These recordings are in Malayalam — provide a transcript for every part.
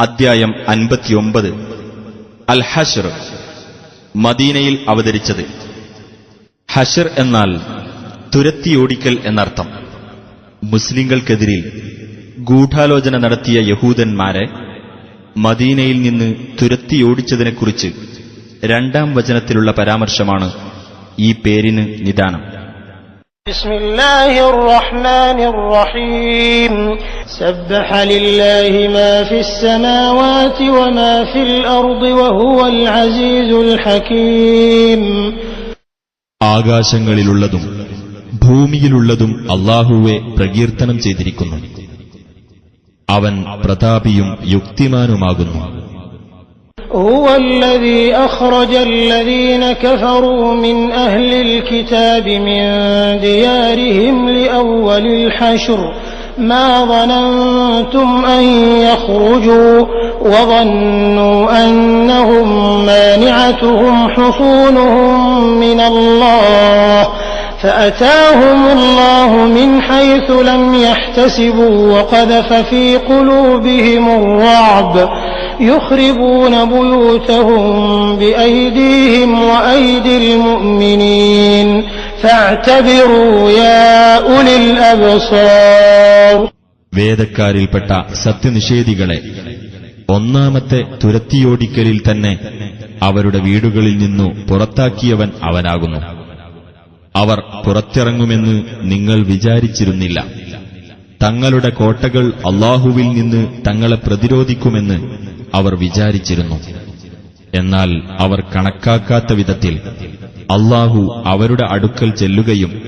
അദ്ധ്യായം അൻപത്തിയൊമ്പത്. അൽ ഹഷർ മദീനയിൽ അവതരിച്ചത്. ഹഷർ എന്നാൽ തുരത്തിയോടിക്കൽ എന്നർത്ഥം. മുസ്ലിങ്ങൾക്കെതിരിൽ ഗൂഢാലോചന നടത്തിയ യഹൂദന്മാരെ മദീനയിൽ നിന്ന് തുരത്തിയോടിച്ചതിനെക്കുറിച്ച് രണ്ടാം വചനത്തിലുള്ള പരാമർശമാണ് ഈ പേരിന് നിദാനം. بسم الله الرحمن الرحيم سبح لله ما في السماوات وما في الأرض وهو العزيز الحكيم ആകാശങ്ങളിലുള്ളതും ഭൂമിയിലുള്ളതും അള്ളാഹുവെ പ്രകീർത്തനം ചെയ്തിരിക്കുന്നു അവൻ പ്രതാപിയും യുക്തിമാനുമാകുന്നു هو الذي أخرج الذين كفروا من أهل الكتاب من ديارهم لأول الحشر. ما ظننتم أن يخرجوا وظنوا أنهم مانعتهم حصونهم من الله فأتاهم الله من حيث لم يحتسبوا وقذف في قلوبهم الرعب. يخربون بيوتهم بأيديهم وأيدي المؤمنين فاعتبروا يا أولي الأبصار വേദക്കാരിൽപ്പെട്ട സത്യനിഷേധികളെ ഒന്നാമത്തെ തുരത്തിയോടിക്കലിൽ തന്നെ അവരുടെ വീടുകളിൽ നിന്നു പുറത്താക്കിയവൻ അവനാകുന്നു അവർ പുറത്തിറങ്ങുമെന്ന് നിങ്ങൾ വിചാരിച്ചിരുന്നില്ല തങ്ങളുടെ കോട്ടകൾ അള്ളാഹുവിൽ നിന്ന് തങ്ങളെ പ്രതിരോധിക്കുമെന്ന് അവർ വിചാരിച്ചിരുന്നു. എന്നാൽ അവർ കണക്കാക്കാത്ത വിധത്തിൽ അള്ളാഹു അവരുടെ അടുക്കൽ ചെല്ലുകയും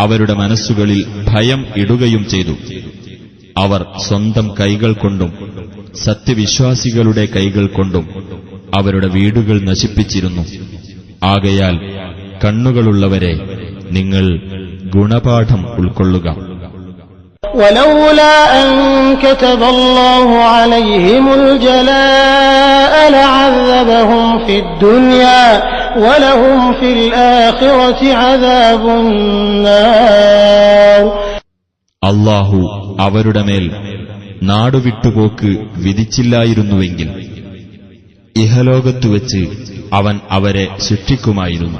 അവരുടെ മനസ്സുകളിൽ ഭയം ഇടുകയും ചെയ്തു. അവർ സ്വന്തം കൈകൾ കൊണ്ടും സത്യവിശ്വാസികളുടെ കൈകൾ കൊണ്ടും അവരുടെ വീടുകൾ നശിപ്പിച്ചിരുന്നു. ആകയാൽ കണ്ണുകളുള്ളവരെ നിങ്ങൾ ഗുണപാഠം ഉൾക്കൊള്ളുക. ولولا أن كتب الله عليهم الجلاء لعذبهم في الدنيا ولهم في الآخرة عذاب النار അള്ളാഹു അവരുടെ മേൽ നാടുവിട്ടുപോക്ക് വിധിച്ചില്ലായിരുന്നുവെങ്കിൽ ഇഹലോകത്തുവെച്ച് അവൻ അവരെ ശിക്ഷിക്കുമായിരുന്നു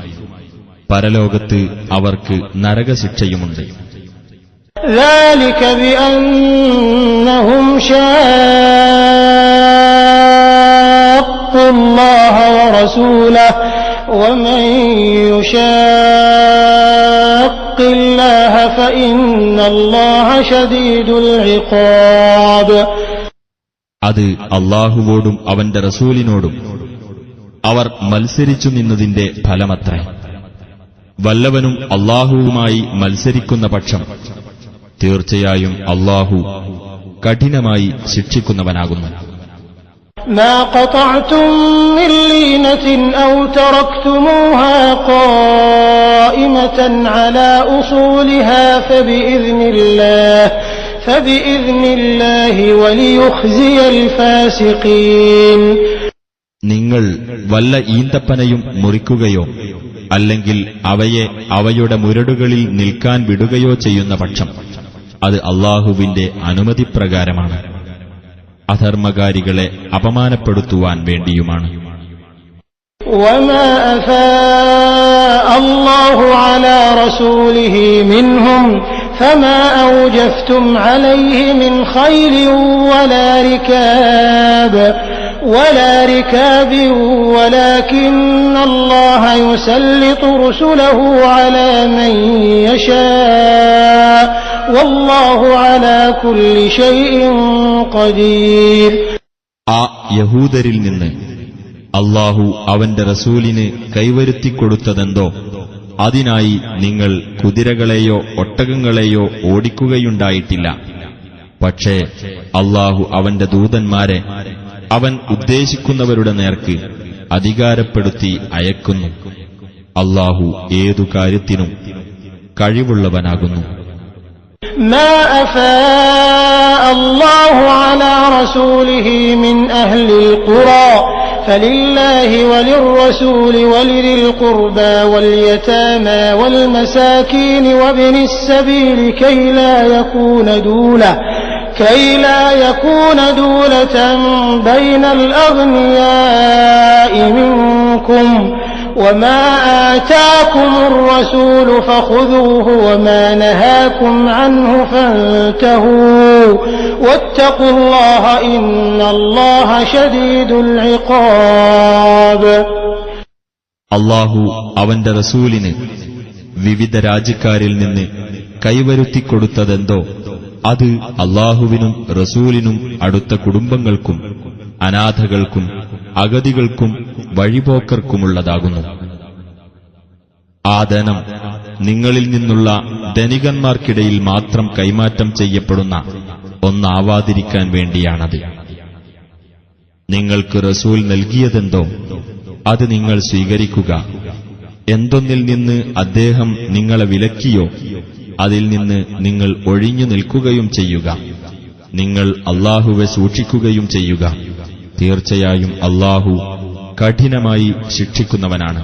പരലോകത്ത് അവർക്ക് നരകശിക്ഷയുമുണ്ട് ذلك شاقوا الله ورسوله ومن الله الله شديد العقاب. അത് അള്ളാഹുവോടും അവന്റെ റസൂലിനോടും. അവർ മത്സരിച്ചു നിന്നതിന്റെ ഫലമത്രേ. വല്ലവനും അള്ളാഹുവുമായി മത്സരിക്കുന്ന പക്ഷം തീർച്ചയായും അള്ളാഹു കഠിനമായി ശിക്ഷിക്കുന്നവനാകുന്നു ما قطعتم من لينة أو تركتموها قائمة على أصولها فبإذن الله فبإذن الله وليخزي الفاسقين നിങ്ങൾ വല്ല ഈന്തപ്പനയും മുറിക്കുകയോ അല്ലെങ്കിൽ അവയെ അവയുടെ മുരടുകളിൽ നിൽക്കാൻ വിടുകയോ ചെയ്യുന്ന പക്ഷം അത് അള്ളാഹുവിന്റെ അനുമതിപ്രകാരമാണ്. അധർമ്മകാരികളെ അപമാനപ്പെടുത്തുവാൻ വേണ്ടിയുമാണ്. ഫമാ أفاء الله على رسوله منهم فما أوجفتم عليه من خيل ولا ركاب ولا ركاب ولكن الله يسلط رسله على من يشاء والله على كل شيء قدير ആ യഹൂദരിൽ നിന്ന് അള്ളാഹു അവന്റെ റസൂലിന് കൈവരുത്തിക്കൊടുത്തതെന്തോ അതിനായി നിങ്ങൾ കുതിരകളെയോ ഒട്ടകങ്ങളെയോ ഓടിക്കുകയുണ്ടായിട്ടില്ല പക്ഷേ അള്ളാഹു അവന്റെ ദൂതന്മാരെ അവൻ ഉദ്ദേശിക്കുന്നവരുടെ നേർക്ക് അധികാരപ്പെടുത്തി അയക്കുന്നു അള്ളാഹു ഏതു കാര്യത്തിനും കഴിവുള്ളവനാകുന്നു ما أفاء الله على رسوله من أهل القرى فلله وللرسول ولذي القربى واليتامى والمساكين وابن السبيل كي لا يكون دولة كي لا يكون دولة بين الأغنياء منكم وما آتاكم الرسول فخذوه وما نهاكم عنه فانتهوا واتقوا الله إن الله شديد العقاب അള്ളാഹു അവന്റെ റസൂലിന് വിവിധ രാജ്യക്കാരിൽ നിന്ന് കൈവരുത്തിക്കൊടുത്തതെന്തോ അത് അള്ളാഹുവിനും റസൂലിനും അടുത്ത കുടുംബങ്ങൾക്കും അനാഥകൾക്കും അഗതികൾക്കും വഴിപോക്കർക്കുമുള്ളതാകുന്നു. ആ ധനം നിങ്ങളിൽ നിന്നുള്ള ധനികന്മാർക്കിടയിൽ മാത്രം കൈമാറ്റം ചെയ്യപ്പെടുന്ന ഒന്നാവാതിരിക്കാൻ വേണ്ടിയാണത്. നിങ്ങൾക്ക് റസൂൽ നൽകിയതെന്തോ അത് നിങ്ങൾ സ്വീകരിക്കുക. എന്തൊന്നിൽ നിന്ന് അദ്ദേഹം നിങ്ങളെ വിലക്കിയോ അതിൽ നിന്ന് നിങ്ങൾ ഒഴിഞ്ഞു നിൽക്കുകയും ചെയ്യുക നിങ്ങൾ അള്ളാഹുവെ സൂക്ഷിക്കുകയും ചെയ്യുക തീർച്ചയായും അള്ളാഹു കഠിനമായി ശിക്ഷിക്കുന്നവനാണ്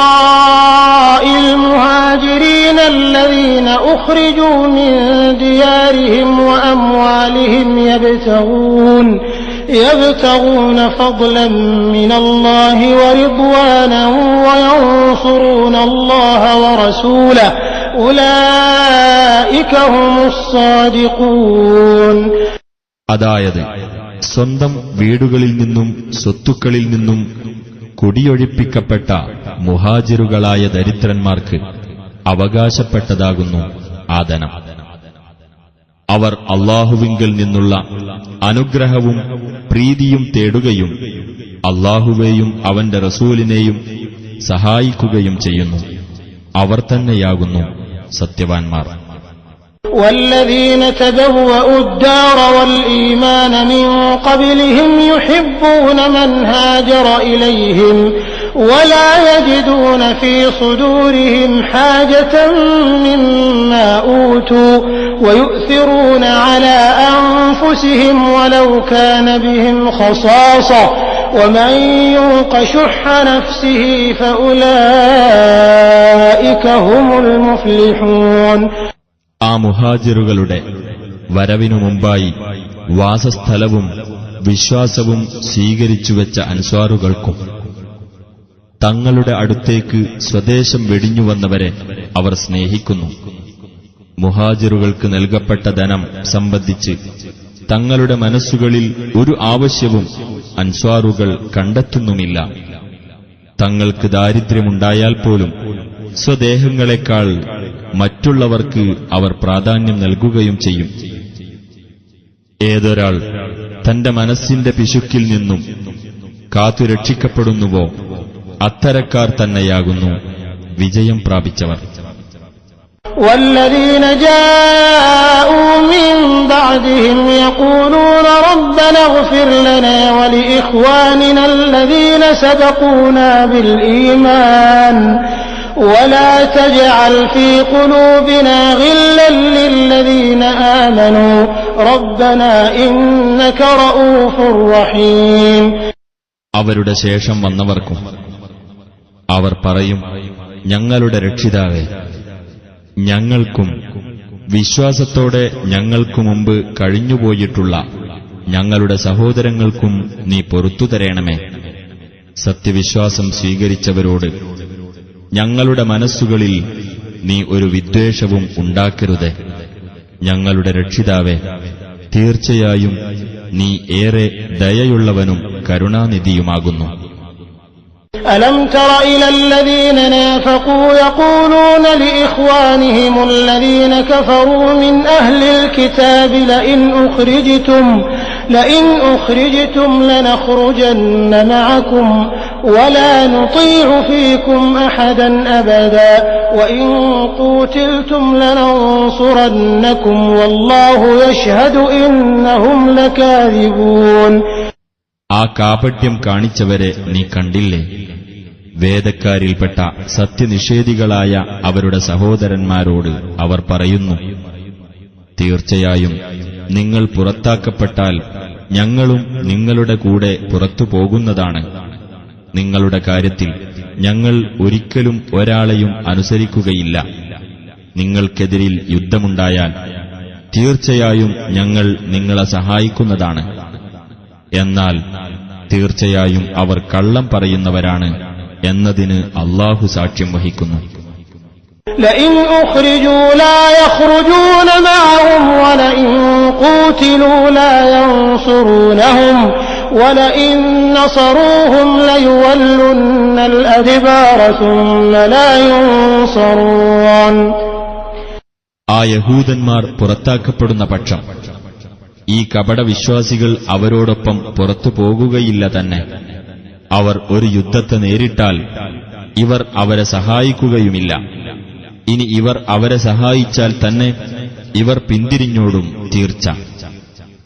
للفقراء المهاجرين الذين أخرجوا من ديارهم وأموالهم يبتغون يبتغون فضلا من الله ورضوانا وينصرون الله ورسوله أولئك هم الصادقون അതായത് സ്വന്തം വീടുകളിൽ നിന്നും സ്വത്തുക്കളിൽ നിന്നും കുടിയൊഴിപ്പിക്കപ്പെട്ട മുഹാജിറുകളായ ദരിദ്രന്മാർക്ക് അവകാശപ്പെട്ടതാകുന്നു ആ ധനം അവർ അള്ളാഹുവിങ്കിൽ നിന്നുള്ള അനുഗ്രഹവും പ്രീതിയും തേടുകയും അള്ളാഹുവേയും അവന്റെ റസൂലിനെയും സഹായിക്കുകയും ചെയ്യുന്നു അവർ തന്നെയാകുന്നു സത്യവാൻമാർ والذين تبوأوا الدار والإيمان من قبلهم يحبون من هاجر إليهم ولا يجدون في صدورهم حاجة مما أوتوا ويؤثرون على أنفسهم ولو كان بهم خصاصة ومن يوق شح نفسه فأولئك هم المفلحون ആ മുഹാജിറുകളുടെ വരവിനു മുമ്പായി വാസസ്ഥലവും വിശ്വാസവും സ്വീകരിച്ചുവെച്ച അൻസ്വാറുകൾക്കും തങ്ങളുടെ അടുത്തേക്ക് സ്വദേശം വെടിഞ്ഞുവന്നവരെ അവർ സ്നേഹിക്കുന്നു. മുഹാജിറുകൾക്ക് നൽകപ്പെട്ട ധനം സംബന്ധിച്ച് തങ്ങളുടെ മനസ്സുകളിൽ ഒരു ആവശ്യവും അൻസ്വാറുകൾ കണ്ടെത്തുന്നുമില്ല. തങ്ങൾക്ക് ദാരിദ്ര്യമുണ്ടായാൽ പോലും സ്വദേഹങ്ങളെക്കാൾ മറ്റുള്ളവർക്ക് അവർ പ്രാധാന്യം നൽകുകയും ചെയ്യും. ഏതൊരാൾ തന്റെ മനസ്സിന്റെ പിശുക്കിൽ നിന്നും കാത്തുരക്ഷിക്കപ്പെടുന്നുവോ അത്തരക്കാർ തന്നെയാകുന്നു വിജയം പ്രാപിച്ചവർ والذين جاءوا من بعدهم يقولون ربنا اغفر لنا ولإخواننا الذين سبقونا بالإيمان ولا تجعل في قلوبنا غلا للذين آمنوا ربنا إنك رؤوف رحيم അവരുടെ ശേഷം വന്നവർക്കും അവർ പറയും ഞങ്ങളുടെ രക്ഷിതാവേ ഞങ്ങൾക്കും വിശ്വാസത്തോടെ ഞങ്ങൾക്കു മുമ്പ് കഴിഞ്ഞുപോയിട്ടുള്ള ഞങ്ങളുടെ സഹോദരങ്ങൾക്കും നീ പൊറത്തു തരേണമേ. സത്യവിശ്വാസം സ്വീകരിച്ചവരോട് ഞങ്ങളുടെ മനസ്സുകളിൽ നീ ഒരു വിദ്വേഷവും ഉണ്ടാക്കരുത്. ഞങ്ങളുടെ രക്ഷിതാവേ തീർച്ചയായും നീ ഏറെ ദയയുള്ളവനും കരുണാനിധിയുമാകുന്നു. ألم تر إلى الذين نافقوا يقولون لإخوانهم الذين كفروا من أهل الكتاب لئن أخرجتم لئن أخرجتم لنخرجن معكم ولا نطيع فيكم أحدا أبدا وإن قوتلتم لننصرنكم والله يشهد إنهم لكاذبون. ആ കാപട്യം കാണിച്ചവരെ നീ കണ്ടില്ലേ? വേദക്കാരിൽപ്പെട്ട സത്യനിഷേധികളായ അവരുടെ സഹോദരന്മാരോട് അവർ പറയുന്നു തീർച്ചയായും നിങ്ങൾ പുറത്താക്കപ്പെട്ടാൽ ഞങ്ങളും നിങ്ങളുടെ കൂടെ പുറത്തു പോകുന്നതാണ്. നിങ്ങളുടെ കാര്യത്തിൽ ഞങ്ങൾ ഒരിക്കലും ഒരാളെയും അനുസരിക്കുകയില്ല. നിങ്ങൾക്കെതിരിൽ യുദ്ധമുണ്ടായാൽ തീർച്ചയായും ഞങ്ങൾ നിങ്ങളെ സഹായിക്കുന്നതാണ്. എന്നാൽ തീർച്ചയായും അവർ കള്ളം പറയുന്നവരാണ് എന്നതിന് അള്ളാഹു സാക്ഷ്യം വഹിക്കുന്നു لئن أخرجوا لا يخرجون معهم ولئن قوتلوا لا ينصرونهم ولئن نصروهم ليولن الأدبار ثم لا ينصرون ആ യഹൂദന്മാർ പുറത്താക്കപ്പെടുന്ന പക്ഷം ഈ കപടവിശ്വാസികൾ അവരോടൊപ്പം പുറത്തു പോകുകയില്ല തന്നെ അവർ ഒരു യുദ്ധത്തെ നേരിട്ടാൽ ഇവർ അവരെ സഹായിക്കുകയുമില്ല ഇനി ഇവർ അവരെ സഹായിച്ചാൽ തന്നെ ഇവർ പിന്തിരിഞ്ഞോടും തീർച്ച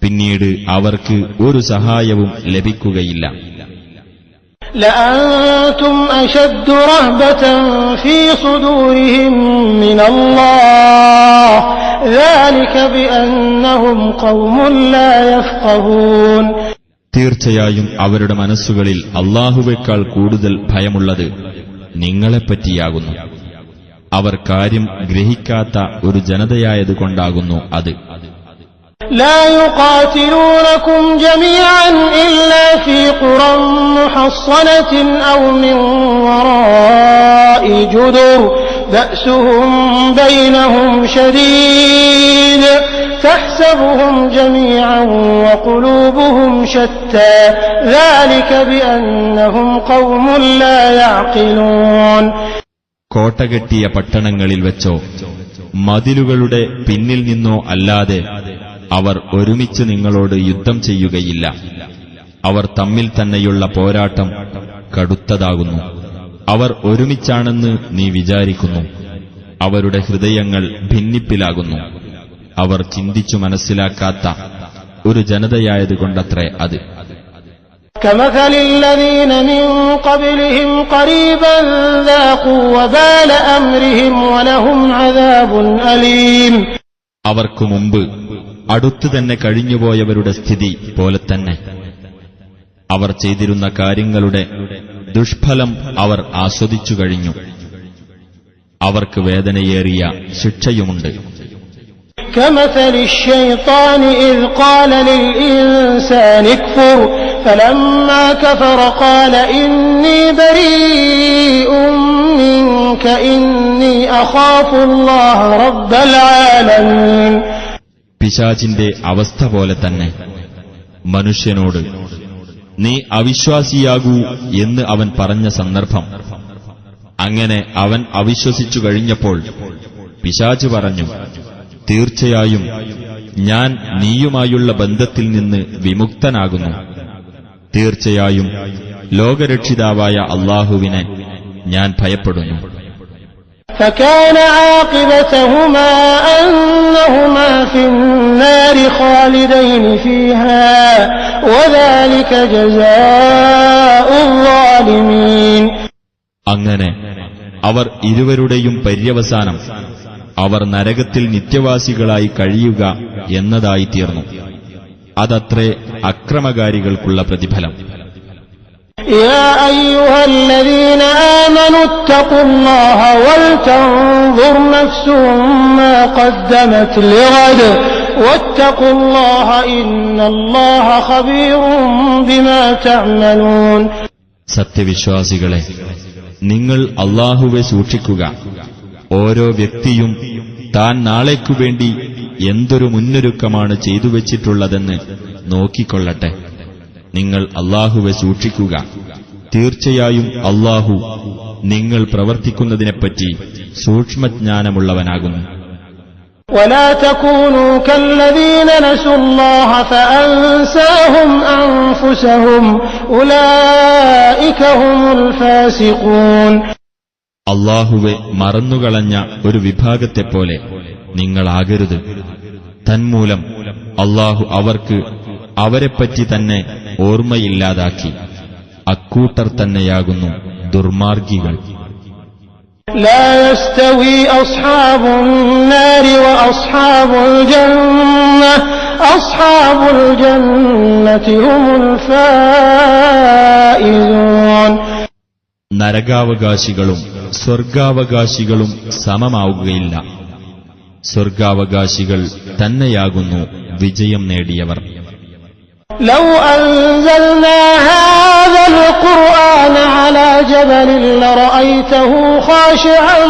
പിന്നീട് അവർക്ക് ഒരു സഹായവും ലഭിക്കുകയില്ല لأنتم أشد رهبة في صدورهم من الله ذلك بأنهم قوم لا يفقهون തീർച്ചയായും അവരുടെ മനസ്സുകളിൽ അള്ളാഹുവേക്കാൾ കൂടുതൽ ഭയമുള്ളത് നിങ്ങളെപ്പറ്റിയാകുന്നു അവർ കാര്യം ഗ്രഹിക്കാത്ത ഒരു ജനതയായതുകൊണ്ടാകുന്നു അത് لا يقاتلونكم جميعا إلا في قرى محصنة أو من وراء جدر بأسهم بينهم شديد تحسبهم جميعا وقلوبهم شتى ذلك بأنهم قوم لا يعقلون കോട്ടകെട്ടിയ പട്ടണങ്ങളിൽ വെച്ചോ മതിലുകളുടെ പിന്നിൽ നിന്നോ അല്ലാതെ അവർ ഒരുമിച്ച് നിങ്ങളോട് യുദ്ധം ചെയ്യുകയില്ല അവർ തമ്മിൽ തന്നെയുള്ള പോരാട്ടം കടുത്തതാകുന്നു അവർ ഒരുമിച്ചാണെന്ന് നീ വിചാരിക്കുന്നു അവരുടെ ഹൃദയങ്ങൾ ഭിന്നിപ്പിലാകുന്നു അവർ ചിന്തിച്ചു മനസ്സിലാക്കാത്ത ഒരു ജനതയായതുകൊണ്ടത്രേ അത് كمثل الذين من قبلهم قريبا ذاقوا وبال أمرهم ولهم عذاب أليم അവർക്കു മുമ്പ് അടുത്തു തന്നെ കഴിഞ്ഞുപോയവരുടെ സ്ഥിതി പോലെ തന്നെ അവർ ചെയ്തിരുന്ന കാര്യങ്ങളുടെ ദുഷ്ഫലം അവർ ആസ്വദിച്ചു കഴിഞ്ഞു അവർക്ക് വേദനയേറിയ ശിക്ഷയുമുണ്ട് كمثل الشيطان إذ قال للإنسان اكفر فلما كفر قال إني بريء منك إني أخاف الله رب العالمين പിശാചിന്റെ അവസ്ഥ പോലെ തന്നെ മനുഷ്യനോട് നീ അവിശ്വാസിയാകൂ എന്ന് അവൻ പറഞ്ഞ സന്ദർഭം. അങ്ങനെ അവൻ അവിശ്വസിച്ചു കഴിഞ്ഞപ്പോൾ പിശാച് പറഞ്ഞു തീർച്ചയായും ഞാൻ നീയുമായുള്ള ബന്ധത്തിൽ നിന്ന് വിമുക്തനാകുന്നു. തീർച്ചയായും ലോകരക്ഷിതാവായ അള്ളാഹുവിനെ ഞാൻ ഭയപ്പെടുന്നു. فكان عاقبتهما أنهما في النار خالدين فيها وذلك جزاء الظالمين അങ്ങനെ അവർ ഇരുവരുടെയും പര്യവസാനം അവർ നരകത്തിൽ നിത്യവാസികളായി കഴിയുക എന്നതായി തീർന്നു അതത്രേ അക്രമകാരികൾക്കുള്ള പ്രതിഫലം يا أيها الذين آمنوا اتقوا الله ولتنظر نفس ما قدمت لغد واتقوا الله إن الله خبير بما تعملون സത്യവിശ്വാസികളെ നിങ്ങൾ അള്ളാഹുവെ സൂക്ഷിക്കുക ഓരോ വ്യക്തിയും താൻ നാളേക്കു വേണ്ടി എന്തൊരു മുന്നൊരുക്കമാണ് ചെയ്തുവച്ചിട്ടുള്ളതെന്ന് നോക്കിക്കൊള്ളട്ടെ നിങ്ങൾ അള്ളാഹുവെ സൂക്ഷിക്കുക തീർച്ചയായും അള്ളാഹു നിങ്ങൾ പ്രവർത്തിക്കുന്നതിനെപ്പറ്റി സൂക്ഷ്മജ്ഞാനമുള്ളവനാകുന്നു ولا تكونوا كالذين نسوا الله فأنساهم أنفسهم أولئك هم الفاسقون അള്ളാഹുവെ മറന്നുകളഞ്ഞ ഒരു വിഭാഗത്തെപ്പോലെ നിങ്ങളാകരുത് തന്മൂലം അള്ളാഹു അവർക്ക് അവരെപ്പറ്റി തന്നെ ഓർമ്മയില്ലാതാക്കി. അക്കൂട്ടർ തന്നെയാകുന്നു ദുർമാർഗികൾ. നരകാവകാശികളും സ്വർഗാവകാശികളും സമമാവുകയില്ല. സ്വർഗാവകാശികൾ തന്നെയാകുന്നു വിജയം നേടിയവർ. لو أنزلنا هذا القرآن على جبل لرأيته خاشعا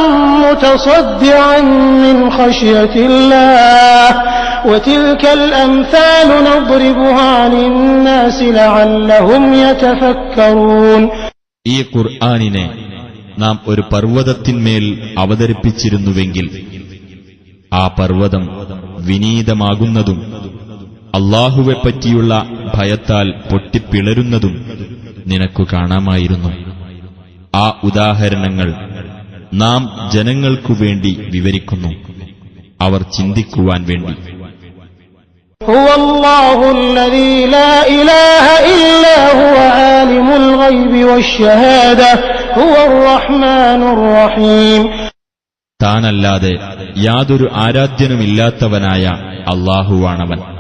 متصدعا من خشية الله وتلك الأمثال نضربها للناس لعلهم يتفكرون ഈ ഖുർആാനിനെ നാം ഒരു പർവ്വതത്തിന്മേൽ അവതരിപ്പിച്ചിരുന്നുവെങ്കിൽ ആ പർവ്വതം വിനീതമാകുന്നതും അള്ളാഹുവെപ്പറ്റിയുള്ള ഭയത്താൽ പൊട്ടിപ്പിളരുന്നതും നിനക്കു കാണാമായിരുന്നു. ആ ഉദാഹരണങ്ങൾ നാം ജനങ്ങൾക്കു വേണ്ടി വിവരിക്കുന്നു. അവർ ചിന്തിക്കുവാൻ വേണ്ടി. താനല്ലാതെ യാതൊരു ആരാധ്യനുമില്ലാത്തവനായ അള്ളാഹുവാണവൻ.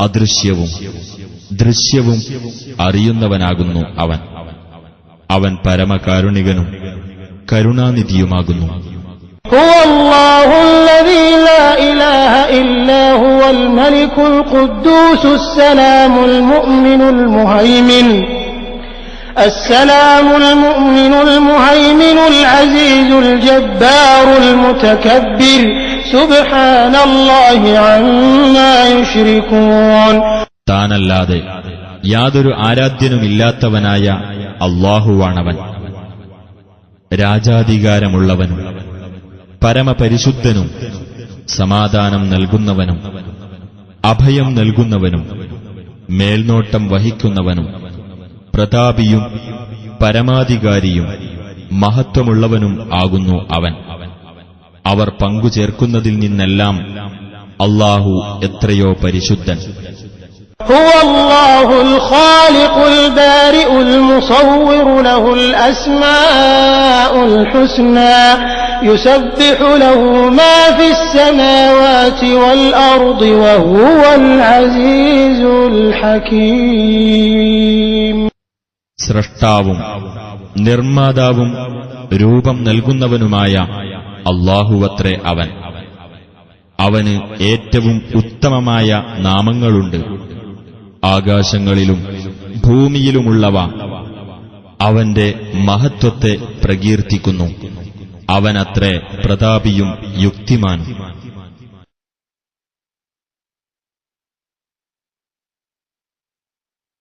അദൃശ്യവും ദൃശ്യവും അറിയുന്നവനാകുന്നു അവൻ അവൻ പരമകാരുണികനും കരുണാനിധിയുമാകുന്നു هو الله الذي لا إله إلا هو الملك القدوس السلام المؤمن المهيمن السلام المؤمن المهيمن العزيز الجبار المتكبر താനല്ലാതെ യാതൊരു ആരാധ്യനുമില്ലാത്തവനായ അള്ളാഹുവാണവൻ. രാജാധികാരമുള്ളവനും പരമപരിശുദ്ധനും സമാധാനം നൽകുന്നവനും അഭയം നൽകുന്നവനും മേൽനോട്ടം വഹിക്കുന്നവനും പ്രതാപിയും പരമാധികാരിയും മഹത്വമുള്ളവനും ആകുന്നു അവൻ. അവർ പങ്കുചേർക്കുന്നതിൽ നിന്നെല്ലാം അള്ളാഹു എത്രയോ പരിശുദ്ധൻ. സ്രഷ്ടാവും നിർമ്മാതാവും രൂപം നൽകുന്നവനുമായ അള്ളാഹുവത്രേ അവൻ. അവന് ഏറ്റവും ഉത്തമമായ നാമങ്ങളുണ്ട്. ആകാശങ്ങളിലും ഭൂമിയിലുമുള്ളവ അവന്റെ മഹത്വത്തെ പ്രകീർത്തിക്കുന്നു. അവനത്രേ പ്രതാപിയും യുക്തിമാനും